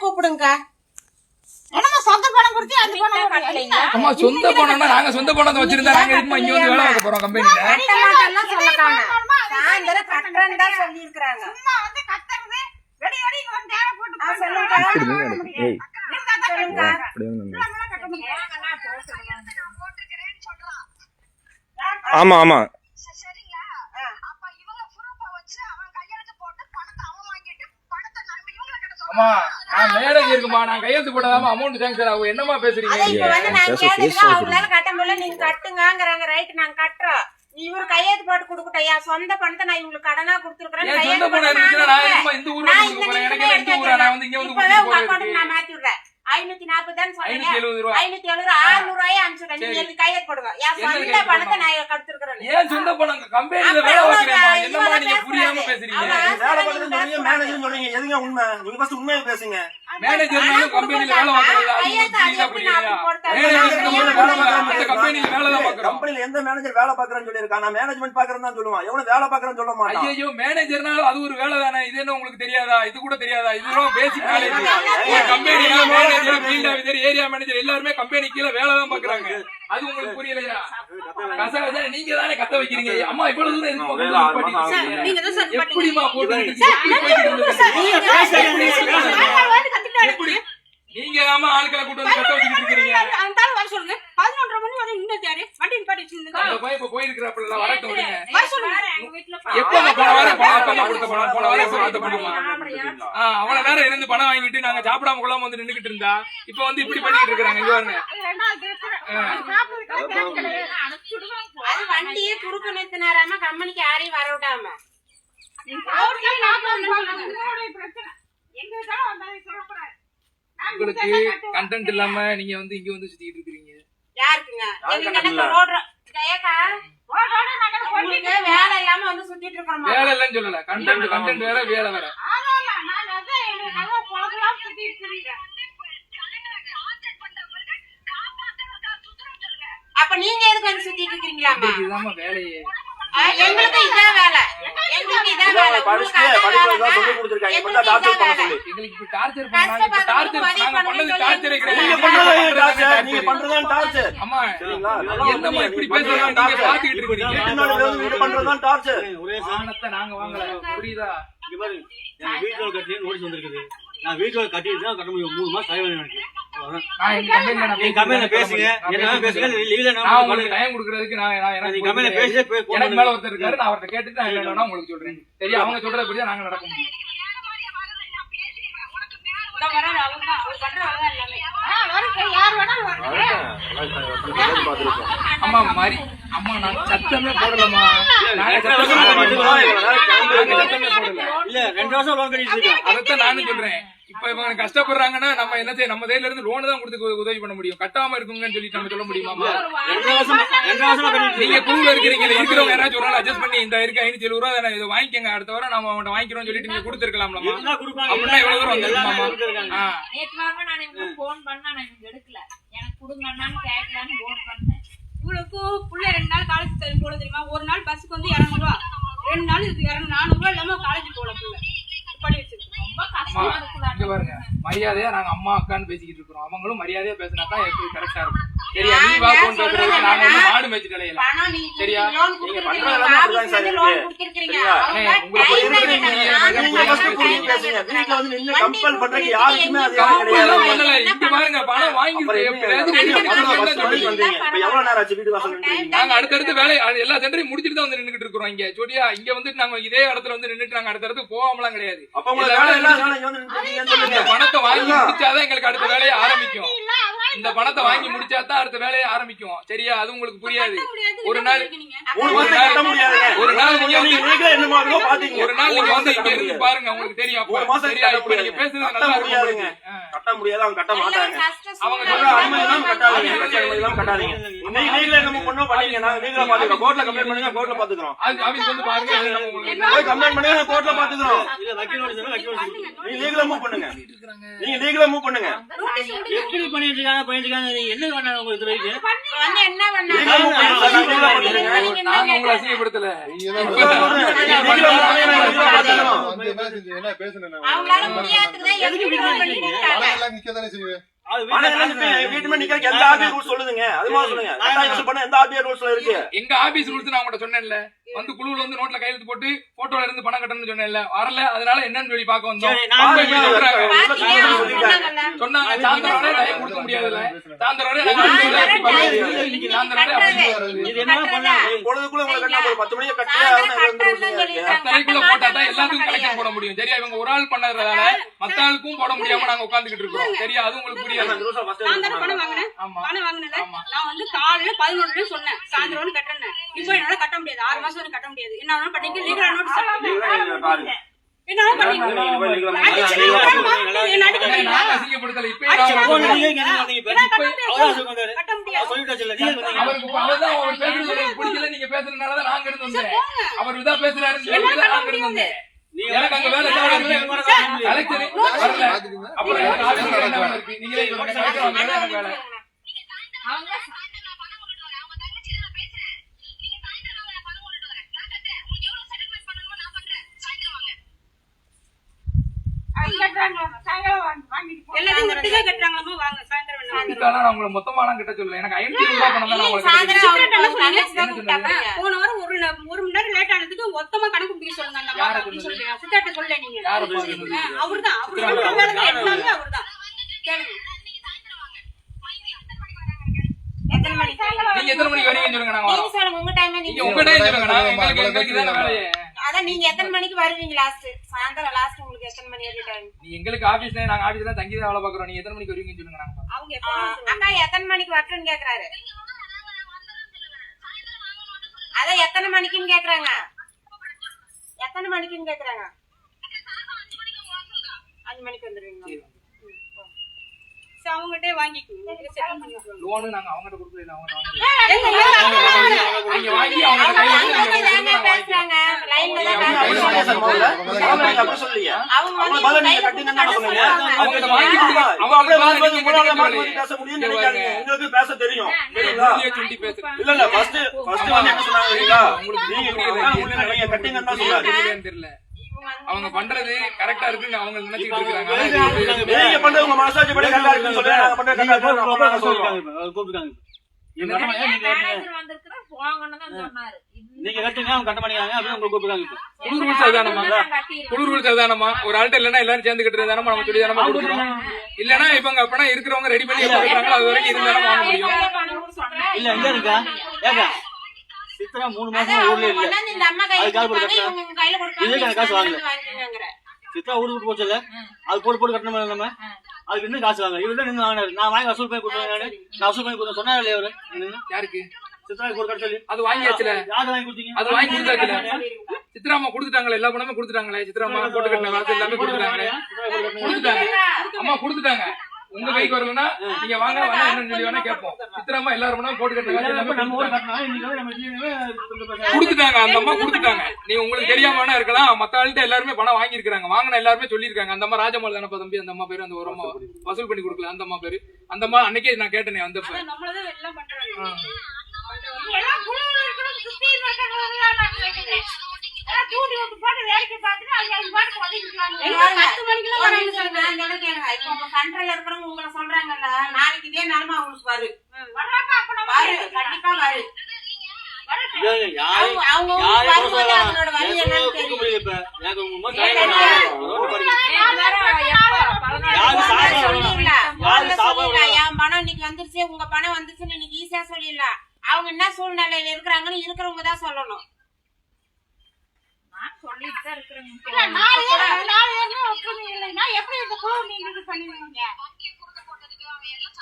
கூப்பிடுங்க. என்னமா சொந்த பணம் கொடுத்து அந்த பணம் கட்டலைங்களா? அம்மா சொந்த பணம்னா நாங்க சொந்த பணத்தை வச்சிருந்தா நாங்க எதுக்குமா இங்க வந்து வேலை பார்க்க போறோம் கம்பெனில கட்ட மாட்டேன்லாம் சொல்லக்காங்க. சாயந்தரம் கட்டுறேன்னு தான் சொல்லியிருக்கிறாங்க. சும்மா வந்து கத்துறது வெடி வெடி வந்து தேவை போட்டு ஆ, சொல்லுங்க. ஏய். சொல்லுங்க. அப்படியே வந்து நம்மளாம் கட்ட முடியும் ஆமா ஆமா சரிங்களா அப்ப இவங்க ப்ரூஃப வச்சு அவன் கையெழுத்து போட்டு பணத்தை அவன் வாங்கிட்டு பணத்தை நம்ம இவங்க கிட்ட அம்மா நான் இருக்குமா? நான் கையெழுத்து போட்டாதாம அமௌண்ட் சாங்ஷன் ஆகும். என்னமா பேசுறீங்க? இப்ப வந்து கேட்டதுக்கு face அவங்களால கட்ட முடியல, நீங்க கட்டுங்கங்கறாங்க. ரைட், நாங்க கட்டுறோம். இவரு கையெழுத்து போட்டு கொடுக்கட்டும். என் சொந்த பணத்தை நான் இவங்களுக்கு கடனா கையெழுத்து போட்டு இருந்துச்சுன்னா நான் நான் இந்த ஊர்ல நான் இந்த ஊரா நான் வந்து இங்க வந்து நான் மாத்தி விடுறேன். ஐநூத்தி நாற்பது தானே சொன்னீங்க? ஐநூத்தி எழுபது ரூபா. ஐநூத்தி எழுபது, அறுநூறு ரூபாயை அனுப்பிச்சுடுறேன். நீங்க. எனக்கு கையெழுத்து போடுங்க. என் சொந்த பணத்தை? நான் கொடுத்திருக்கிறேன். ஏன் சொந்த பணம் கம்பெனில வேலை? என்னமா நீங்க புரியாம. பேசுறீங்க? வேலை மேனேஜர் சொல்றீங்க எதுங்க உண்மை? நீங்க ஃபர்ஸ்ட் உண்மையை பேசுங்க. கம்பெனில வேலை? மேனேஜர் நான் வேலை கம்பெனில வேலை தான் பார்க்கறோம். கம்பெனில எந்த மேனேஜர் வேலை பார்க்கறேன்னு சொல்லியிருக்கான்? நான் மேனேஜ்மெண்ட் பார்க்கறேன்னு தான் சொல்லுவான். எவனும் வேலை பார்க்கறேன்னு சொல்ல மாட்டான். ஐயோ மேனேஜர்னால அது ஒரு வேலை தானே. இது என்ன உங்களுக்கு தெரியாதா? இது கூட தெரியாதா? இதுவும் பேசிக் நாலேஜ் கம்பெனில மேனேஜர் ஏரியா மேனேஜர் எல்லாருமே கம்பெனி கீழ வேலை தான் பாக்குறாங்க அது உங்களுக்கு புரியலையா? கச கச நீங்க தானே கத்த வைக்கிறீங்க. அம்மா இவ்வளவு தூரம் எப்படிமா போட்டு? எப்படி? நீங்க ஆட்களை கூட்டு வந்து இருக்கிறீங்க. அந்த ஆள் வர சொல்லுங்க. பதினொன்றரை மணி வரை இன்னும் தேடி வண்டி நிப்பாட்டி வச்சிருந்துங்க. அந்த பையன் இப்ப போயிருக்கிறாப்புல வரட்டும் விடுங்க. வர சொல்லுங்க. எங்க வீட்டுல எப்ப அந்த போன வாரம் பணம் எப்ப கொடுத்த பணம் போன பணமா அப்படியா? ஆ, அவ்வளவு நேரம் இருந்து பணம் வாங்கிட்டு நாங்க சாப்பிடாம கொள்ளாம வந்து நின்னுகிட்டு இருந்தா இப்ப வந்து இப்படி பண்ணிட்டு இருக்காங்க இங்க பாருங்க. அது வண்டியே குறுக்க நிறுத்தினாராம கம்பெனிக்கு யாரையும் வர விடாம உங்களுக்கு கண்டென்ட் இல்லாம நீங்க வந்து இங்க வந்து சுத்திட்டு இருக்கீங்க யாருக்குங்க? வேலை இல்லாம வந்து சுத்திட்டு இருக்கணுமா? வேலை இல்லைன்னு சொல்லல. கண்டென்ட் கண்டென்ட் வேற வேலை வேற. அப்ப நீங்க எதுக்கு வந்து சுத்திட்டு இதாம்மா வேலையே. எங்களுக்கு இதான் வேலை எங்களுக்கு இதான் வேலை படிப்பு. சொல்லி கொடுத்துருக்காங்க இப்ப பண்ண. சொல்லி எங்களுக்கு இப்ப டார்ச்சர் பண்ணாங்க இப்ப டார்ச்சர் நாங்க பண்ணது டார்ச்சரே நீங்க பண்றது டார்ச்சர் நீங்க பண்றதுதான் டார்ச்சர் அம்மா சரிங்களா இப்படி பேசுறீங்க நீங்க பாத்துக்கிட்டு இருக்கீங்க டார்ச்சர் ஒரே நாங்க வாங்கல புரியுதா இங்க பாரு எனக்கு வீட்டுல கட்டி நோட்டீஸ் வந்திருக்குது நான் வீட்டுல கட்டிட்டு தான் கட்ட முடியும் மூணு மாசம் தலைவலி எனக்கு கம்பெனில பேசுங்க. என்ன பேசுங்க. டைம் கொடுக்கறதுக்கு நான் எனக்கு கம்பெனில பேசி மேல ஒருத்தர் இருக்காரு. நான் அவர்ட்ட கேட்டுட்டு நான் உங்களுக்கு சொல்றேன். சரியா அவங்க சொல்றபடி தான் நாங்க நடக்க முடியும் அம்மா மாதிரி அம்மா நான் சத்தமே போடலம்மா. இல்ல ரெண்டு வருஷம் லோன் கட்டிட்டு இருக்கேன். அதைத்தான் நானும் சொல்றேன். இப்ப இவங்க கஷ்டப்படுறாங்கன்னா நம்ம என்ன செய்ய நம்ம சைடுல இருந்து லோன் தான் கொடுத்து உத- உதவி பண்ண முடியும். கட்டாம இருக்குங்கன்னு சொல்லிட்டு நம்ம சொல்ல கட்டிட்டு நீங்க குழுல இருக்கிறீங்க இருக்கிறவங்க யாராச்சும் ஒரு நாள் அட்ஜஸ்ட் பண்ணி இந்த இருக்கு ஐநூத்தி எழுபது ரூபா தானே இதை வாங்கிக்கங்க அடுத்த வாரம் நம்ம அவன்கிட்ட வாங்கிக்கிறோம் சொல்லிட்டு நீங்க கொடுப்பாங்க. அப்படின்னா இவ்வளவு தூரம் எல்லாமே வந்திருக்குமாமா கொடுத்துருக்காங்க. ஆ. நேத்து வாரம் நான் இவங்களுக்கு போன் பண்ணா எடுக்கல. எனக்கு கொடுங்கண்ணான்னு கேட்கலான்னு போன் பண்ணேன். இவளுக்கு புள்ள ரெண்டு நாள் காலேஜ் போல தெரியுமா? ஒரு நாள் பஸ்ஸுக்கு வந்து இரநூறுவா. ரெண்டு நாள் இது இரநூறு நானூறுவா இல்லாம காலேஜ் போல புள்ள. படி வச்சிருக்கு. ரொம்ப கஷ்டமா பாருங்க. மரியாதையா நாங்க அம்மா அக்கான்னு பேசிக்கிட்டு இருக்கிறோம். அவங்களும் மரியாதையா பேசினா தான் எப்படி கரெக்டா இருக்கும். சரியா? நீ வா போன் பேசுறதுக்கு நாங்க வந்து மாடு பணம் நீங்க சரியா? நீங்க கொடுத்துருக்கீங்க. பண்றது எல்லாமே அப்படிதான் சார் இருக்கு. வீட்டுல வந்து நின்னு வண்டி கம்பல் பண்றதுக்கு யாருக்குமே போகணும்? கிடையாது. பண்ணல இங்க பாருங்க பணம் வாங்கி. இப்ப எவ்வளவு நேரம் ஆச்சு வீட்டு வாசல் நாங்க அடுத்தடுத்து வேலை அது எல்லா சென்டரையும் முடிச்சிட்டு தான் வந்து நின்னுட்டு இருக்கிறோம் இங்க. சரியா இங்க வந்துட்டு நாங்க இதே இடத்துல வந்து நின்னுட்டு நாங்க அடுத்த இடத்துக்கு போகாமலாம் கிடையாது. அப்ப உங்களுக்கு வேலை பணத்தை வாங்கி முடிச்சாதான் எங்களுக்கு அடுத்த வேலையை ஆரம்பிக்கும். இந்த பணத்தை வாங்கி முடிச்சாதான் அடுத்த வேலையை ஆரம்பிக்கும் சரியா? அது உங்களுக்கு புரியாது. ஒரு நாள் மூணு ஒரு மாசம் நாள் கட்ட முடியாதுங்க. ஒரு நாள் நீங்க வந்து நீங்க நீங்களே என்ன மாதிரியோ பாத்தீங்க. ஒரு நாள் நீங்க வந்து இங்க இருந்து. பாருங்க உங்களுக்கு தெரியும். அப்ப. ஒரு மாசம் சரியா? கட்ட இப்ப நீங்க முடியாதுங்க. பேசுறது கட்ட நல்லா இருக்கும். கட்ட முடியாது அவங்க கட்ட மாட்டாங்க. அவங்க சொல்ற அனுமதி எல்லாம் கட்டாதீங்க. எல்லாம் கட்டாதீங்க. இன்னைக்கு நீங்களே நம்ம பண்ணோம் பண்ணீங்க நாங்க நீங்களே பாத்துக்கிறோம். கோர்ட்ல கம்ப்ளைண்ட் பண்ணுங்க கோர்ட்ல பாத்துக்கிறோம். அது ஆபீஸ் வந்து பாருங்க. அது நம்ம உங்களுக்கு போய் கம்ப்ளைண்ட் பண்ணுங்க கோர்ட்ல பாத்துக்கிறோம். இல்ல வக்கீல் நோட்டீஸ் வக்கீல் நோட்டீஸ் நீங்க லீகலா மூவ் பண்ணுங்க. நீங்க லீகலா மூவ் பண்ணுங்க. எப்படி பண்ணிட்டு இருக்காங்க பண்ணிட்டு இருக்காங்க நீங்க என்ன உங்களுக்கு இது எங்க ஆபீஸ் ரூல்ஸ் நான் உங்கள்ட்ட சொன்னேன்ல. வந்து குழுவுல வந்து நோட்ல கையெழுத்து போட்டு போட்டோல இருந்து பணம் கட்டணும்னு சொன்னேன்ல வரல அதனால என்னன்னு சொல்லி பார்க்க வந்தோம். சொன்னாங்க. சாயந்தரம் வரை டைம் கொடுக்க முடியாதுல்ல. சாயந்தரம் வரை பொழுதுக்குள்ள போட்டா தான் எல்லாத்துக்கும். கலெக்ஷன் போட முடியும். சரியா இவங்க ஒரு ஆள் பண்ணதுனால மத்த ஆளுக்கும் போட முடியாம நாங்க உட்கார்ந்துகிட்டு இருக்கோம். சரியா அது உங்களுக்கு புரியாது. நான் ஆமா. வந்து காலையில பதினொன்று சொன்னேன். சாயந்தரம் கட்டணும் இப்போ என்னால கட்ட முடியாது. ஆறு மாசம் வரைக்கும் கட்ட முடியாது. என்ன வேணாலும் பண்ணிக்க லீகலா நோட்டீஸ் என்ன போய் legal ஆ அடிச்சு legal ஆ விடுறேன், எல்லாத்தையும் ஒட்டுக்கா கட்டுறாங்களாமா? வாங்க சாயந்தரம் வேணா வாங்க. இதுக்காக நான் உங்களை மொத்தமாலாம் கிட்ட சொல்லல. எனக்கு ஐநூத்தி ரூபாய் பணம் தான் நான் உங்களுக்கு சாயந்தரம் கிடைக்குது. அவங்க தங்கச்சி தான் கூப்பிட்டாங்க. போன வாரம் ஒரு ஒரு மணி நேரம் லேட் ஆனதுக்கு மொத்தமா கணக்கு பிடிக்க சொல்லுங்க அந்த யாரை அப்படின்னு சொன்னது? சொல்றீங்க. சித்தாட்ட சொல்ல நீங்க. அவர்தான் அவர்தான். கேளுங்க. எத்தனை மணிக்கு? நீங்க எத்தனை மணிக்கு வரீங்கன்னு சொல்லுங்க நாங்க உங்க டைம் சொல்லுங்க நாங்க எங்களுக்கு வேலையே. அதான் நீங்க எத்தனை மணிக்கு வருவீங்க லாஸ்ட் சாயந்தரம் லாஸ்ட் உங்களுக்கு எத்தனை மணி வரைக்கும் டைம் நீ எங்களுக்கு ஆபீஸ்ல நாங்க ஆபீஸ்ல தங்கி தான் வேலை பாக்குறோம் நீங்க எத்தனை மணிக்கு வருவீங்கன்னு சொல்லுங்க நாங்க அவங்க. அக்கா எத்தனை மணிக்கு வரட்டும்னு கேக்குறாரு. அதான் எத்தனை மணிக்குன்னு கேக்குறாங்க. எத்தனை மணிக்குன்னு கேக்குறாங்க? அஞ்சு மணிக்கு வந்துருவீங்க சரி, அவங்ககிட்டே வாங்கிக்கோங்க settle பண்ணி. லோனு நாங்க கொடுக்கல அவங்க நீங்க வாங்கி நீங்க பேசுறாங்க லைன்ல தான் அவங்க நீங்க பதில் நீங்க கட்டினா. அவங்க வாங்கி அவங்க அப்படியே நீங்க மூணாவது மாத்தி. பேச முடியும்னு நினைக்காதீங்க பாருங்க. எங்களுக்கு பேச தெரியும் இல்ல இல்ல ஃபர்ஸ்ட் ஃபர்ஸ்ட் வந்து என்ன சொன்னாங்க தெரியுங்களா உங்களுக்கு நீங்க நீங்க கட்டிங்கன்னு தெரியலையான்னு தெரியல அவங்க பண்றது கரெக்டா இருக்குன்னு அவங்க நினைச்சிட்டு இப்ப இருக்காங்க அவங்க ஆனா இது பேசுறாங்க. நீங்க பண்றது உங்க மனசாட்சி படி கரெக்டா இருக்குன்னு சொல்லி நாங்க பண்றது நீங்க கரெக்டா போய் இருக்கு. இவங்க நீங்க கட்டுங்க. அவங்க கட்ட மாட்டேங்கிறாங்க அப்படின்னு உங்களுக்கு ரூல்ஸ். புது ரூல்ஸ் அதுதானம்மா ஒரு ஆள்கிட்ட இல்லைன்னா எல்லாரும் சேர்ந்து கட்டுறது நம்ம சொல்லி தானே கொடுக்குறோம். இல்லைன்னா இப்ப அங்க அப்பனா இருக்கிறவங்க ரெடி பண்ணி எப்ப அது வரைக்கும் இருந்தாலும் வாங்க முடியும். இல்ல எங்க இருக்கா? ஏக்கா? சித்ரா மூணு மாசம் ஊர்ல இல்ல. அதுக்காக காசு வாங்கல. சித்ரா ஊருக்கு விட்டு போச்சுல்ல அது போட்டு போட்டு கட்டணும் நம்ம? அதுக்கு இன்னும் காசு வாங்க இவரு தான் நின்று வாங்கினாரு. நான் வாங்கி வசூல் பண்ணி கொடுத்தேன் நானு. நான் வசூல் பண்ணி கொடுத்தேன். சொன்னாரு இல்லையா அவரு? நின்னு? யாருக்கு? சித்ராக்கு ஒரு கட்ட சொல்லி. அது வாங்கியாச்சுல. யாரு வாங்கி கொடுத்தீங்க? அது வாங்கி கொடுத்தாச்சுல. சித்ராமா கொடுத்துட்டாங்களே எல்லா பணமும் கொடுத்துட்டாங்களே. சித்ராமா போட்டு கட்டின காசு எல்லாமே கொடுத்துட்டாங்களே. கொடுத்துட்டாங்க. அம்மா கொடுத்துட்டாங்க. உங்க கைக்கு வரலன்னா நீங்க வாங்க வேணா என்னன்னு சொல்லி வேணா கேட்போம். சித்ராமா எல்லாரும் போட்டு கொடுத்துட்டாங்க. அந்த அம்மா கொடுத்துட்டாங்க. நீ உங்களுக்கு தெரியாம வேணா இருக்கலாம். மத்த ஆள்கிட்ட எல்லாருமே பணம் வாங்கி இருக்காங்க வாங்கின எல்லாருமே சொல்லியிருக்காங்க. அந்த அம்மா ராஜமால் தானப்பா தம்பி? அந்த அம்மா பேரு அந்த ஒரு அம்மா வசூல் பண்ணி கொடுக்கல. அந்த அம்மா பேரு. அந்த அம்மா அன்னைக்கே நான் கேட்டேனே எல்லாம் பண்றாங்க தூண்டி விட்டு போட்டு வேடிக்கை பார்த்துட்டு அவங்க அவங்க பாட்டுக்கு ஒதுங்கிக்கிறாங்க. எல்லாரும் பத்து மணிக்கெல்லாம் வராங்க சொல்லுங்க. நான் சொல்றேன் கேளுங்க. இப்போ உங்க கண்ட்ரோல்ல இருக்கிறவங்க உங்களை சொல்றாங்கல்ல, நாளைக்கு இதே நிலைமை அவங்களுக்கு வரும். வர்றாங்க, அப்ப நம்ம வரும், கண்டிப்பா சொல்லிடலாம். என் பணம் இன்னைக்கு வந்துருச்சு உங்க பணம் வந்துருச்சுன்னு இன்னைக்கு ஈஸியா சொல்லிடலாம் அவங்க என்ன சூழ்நிலையில இருக்கிறாங்கன்னு இருக்கிறவங்க தான் சொல்லணும். சொல்லிட்டு தான்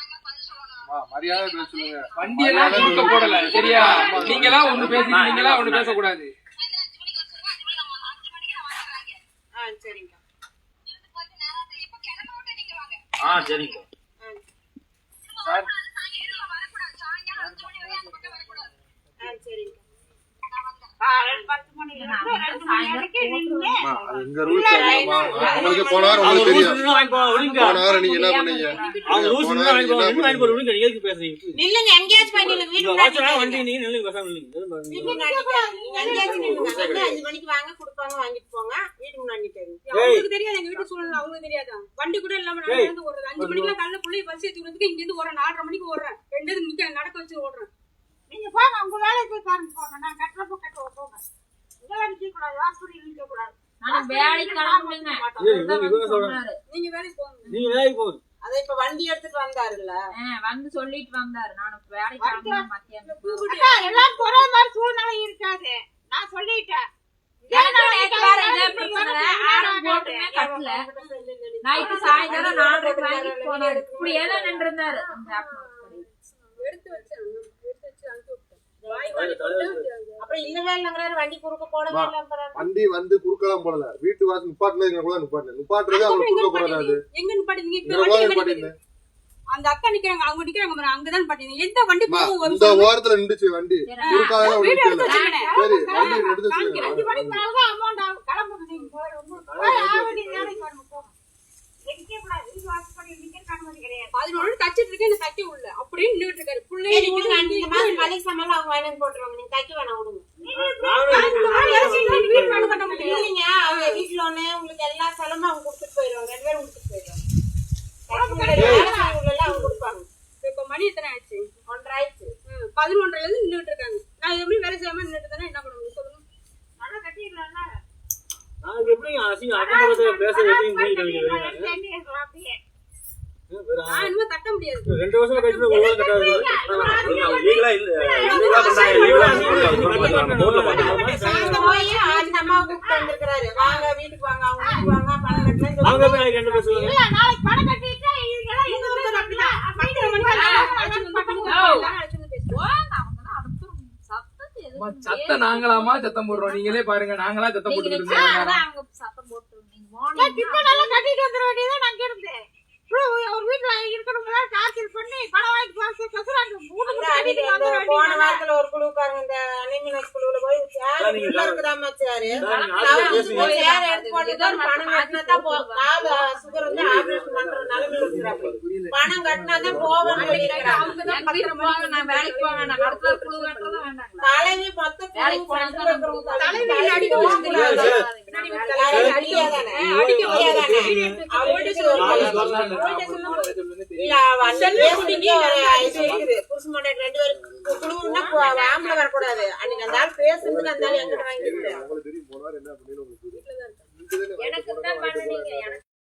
எல்லாம் பதில் சொல்லணும் மரியாதை பேசுங்க வண்டி எல்லாம் கொடுக்க போடல. சரியா? நீங்களா ஒண்ணு பேசி ஒண்ணு பேசக்கூடாது. ஆ சரிங்க. நீங்க ஆ சரிங்க. பத்து எங்க ரூல்ஸ் உங்களுக்கு போன வாரம் தெரியும். போன வாரம் நீங்க என்ன பண்ணீங்க? போன வாரம் என்ன எதுக்கு பேசுறீங்க நில்லுங்க வீட்டுக்கு வண்டி நில்லுங்க பேசாம நில்லுங்க நில்லுங்க மணிக்கு வாங்க கொடுப்பாங்க வாங்கிட்டு போங்க. வீட்டுக்கு முன்னாடி. அவங்களுக்கு தெரியாது எங்க வீட்டு சூழ்நிலை அவங்களுக்கு தெரியாதா. வண்டி கூட இல்லாம நான். இருந்து ஓடுறது. அஞ்சு மணிக்கு காலைல பிள்ளைய பஸ் ஏத்தி விடுறதுக்கு இங்க இருந்து ஓடுறேன். நாலரை மணிக்கு ஓடுறேன். ரெண்டு நிக்க நடக்க வச்சு ஓடுறேன். நீங்க போங்க உங்க வேலையை போய் பாருங்க போங்க. நான் கட்டுறப்ப கட்ட போங்க. நீங்க வேலைக்கு போங்க நீங்க வேலைக்கு போங்க அதை இப்ப வண்டி எடுத்துட்டு வந்தாருல்ல வந்து சொல்லிட்டு வந்தாரு நான் வேலைக்கு கிளம்பணும் மத்தியானம் அக்கா, எல்லாருக்கும் ஒரே மாதிரி சூழ்நிலை இருக்காது நான் சொல்லிட்டேன். நைட்டு சாயந்தரம் நாலரைக்கு வாங்கிட்டு போனாரு இப்படி ஏதோ நின்று இருந்தாரு எடுத்து வச்சேன் எடுத்து வச்சு அனுப்பி விட்டேன் வாய் வலி போட்டு அப்புறம் இல்லவே இல்லைங்கிறாரு வண்டி குறுக்க போடவே இல்லைங்கிறாரு வண்டி வந்து குறுக்கலாம் போடல. வீட்டு வாசல் நிப்பாட்டுனது கூட நிப்பாட்டு நிப்பாட்டுறது? அவங்க எங்க குறுக்க அது எங்க நிப்பாட்டிங்க இப்ப வண்டி எங்க? அந்த அக்கா நிக்கிறாங்க அவங்க நிக்கிறாங்க அங்கதான் நிப்பாட்டிங்க எந்த வண்டி போகும் இந்த ஓரத்துல நின்றுச்சு வண்டி. குறுக்காக வச்சுக்கணே சரி வண்டி வச்சுக்கோங்க. அஞ்சு மணிக்கு மேலதான் அமௌண்ட் ஆகும் நீங்க போய் உங்களுக்கு பதினொன்று தச்சிட்டு இருக்கேன் எனக்கு தைக்க விடல அப்படியே நின்றுட்டு இருக்காரு பிள்ளைய. இந்த மாசம் மளிகை சாமான் அவங்க வாங்கி போட்டுருவாங்க. நீங்க தைக்க வேணாம் விடுங்க. வீட்டுல ஒண்ணு உங்களுக்கு எல்லா செலவும் அவங்க கொடுத்துட்டு போயிடுவாங்க ரெண்டு பேரும் கொடுத்துட்டு போயிடுவாங்க உள்ள அவங்க கொடுப்பாங்க இப்ப மணி எத்தனை ஆச்சு ஒன்றரை ஆயிடுச்சு பதினொன்றரை இருந்து நின்றுட்டு இருக்காங்க நான் எப்படி வேலை செய்யாம நின்றுட்டு தானே என்ன பண்ண முடியும் சொல்லுங்க நல்லா கட்டிடலாம்ல நாங்க எப்படி அசிங்க அக்கம் பக்கத்துல பேச எப்படி முடியும் தெரிஞ்சுக்கலாம் அப்படியே நான் இனிமே கட்ட முடியாது ரெண்டு வருஷம் கழிச்சு ஒரு வாரம் கட்டாது லீகலா இல்ல லீகலா ரெண்டு நாளைக்கு பணம் கட்டிட்டு சத்தம் நாங்களாமா சத்தம் போடுறோம் நீங்களே பாருங்க நாங்களா சத்தம் நீங்க போட்டு சத்தம் போட்டு ஒரு வீட்டுல டார்ச்சர் பண்ணி பணம் வாங்கி கசுறாங்க இந்த போன வாரத்துல ஒரு குழுக்காரங்க இந்த அனிமினஸ் குழுவுல போய் சேர் இருக்குதாம சேர் எடுத்து பணம் கட்டினா தான் கால சுகர் வந்து ஆபரேஷன் பண்ற நிலைமையில இருக்கிறாங்க பணம் கட்டினா தான் நான் வேலைக்கு நான் அடுத்த குழு கட்டுறதும் வேண்டாம் தலைவி மொத்த தலைவி அடிக்க ஆம்பளை வரக்கூடாது அன்னைக்கு அந்த ஆள் பேசுறதுக்கு அந்த ஆள் எங்கிட்ட வாங்கிட்டு எனக்கு